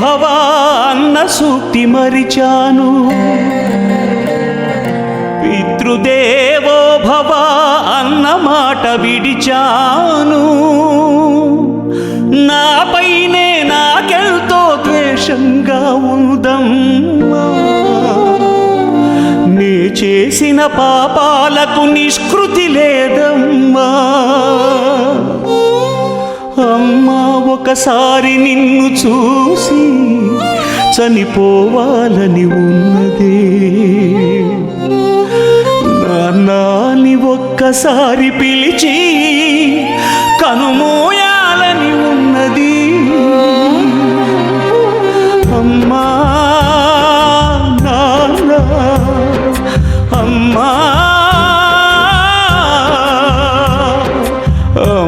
భవాన్న సూక్తి మరిచాను. పితృదేవో భవ అన్న మాట విడిచాను. నాపైనే నాకెంతో ద్వేషంగా ఉందమ్మా. నే చేసిన పాపాలకు నిష్కృతి ఒకసారి నిన్ను చూసి చనిపోవాలని ఉన్నదే. నాన్నాని ఒక్కసారి పిలిచి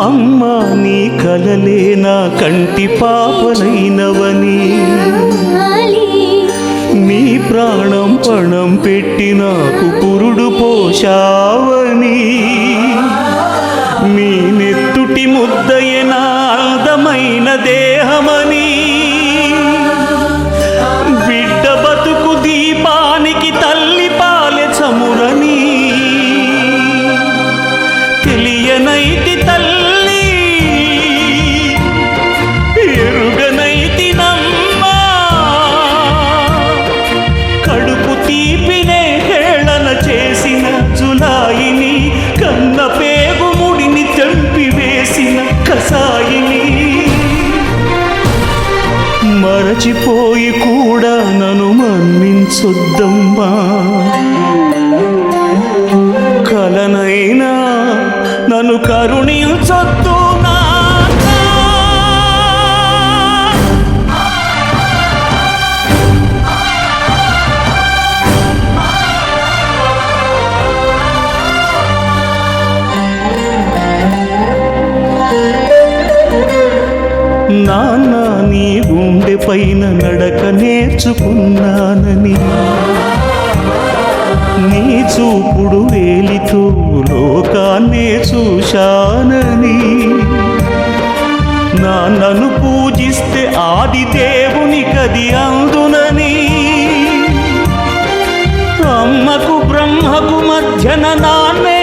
అమ్మా నీ కలలే నా కంటి పాపలైనవని. నీ ప్రాణం పణం పెట్టి నాకు పురుడు పోషావని నీ నెత్తుటి ముద్దయే నా అందమైన మరచిపోయి కూడా నన్ను మన్నించొద్దమ్మా. కలనైనా నన్ను కరుణించొద్దు నాన్న పైన నడక నేర్చుకున్నానని. నీ చూపుడు వేలితో లోకాన్నే చూశానని. నన్ను పూజిస్తే ఆదిదేవుని కది అందునని. అమ్మకు బ్రహ్మకు మధ్యన నాన్నే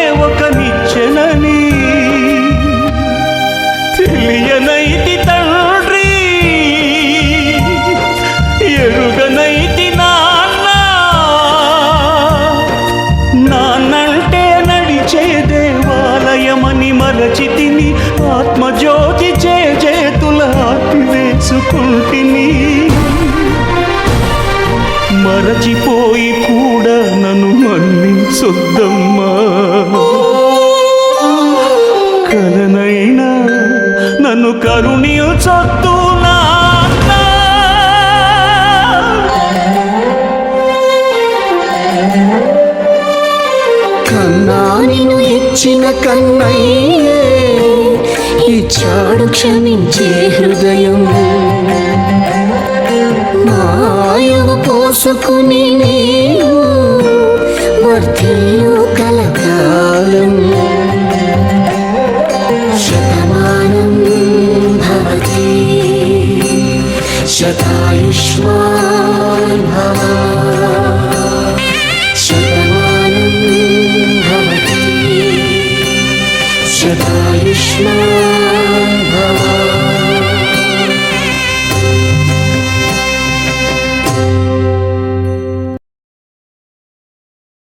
ఆత్మజ్యోతి చే చేతుల వేసుకుంటిని మరచిపోయి కూడా నన్ను మన్నించొద్దమ్మా. కలనైనా నన్ను కరుణించొద్దు నాన్న కన్నా నిన్ను ఇచ్చిన కన్నయ్యే. ఇచ్చాడు క్షమించే హృదయం. మాయవు పోసుకుని నేను వర్తిల్లు కలకాలం. శతమానం భవతి శతాయుష్మాన్ భవ భవతి శతాయుష్మాన్ భవ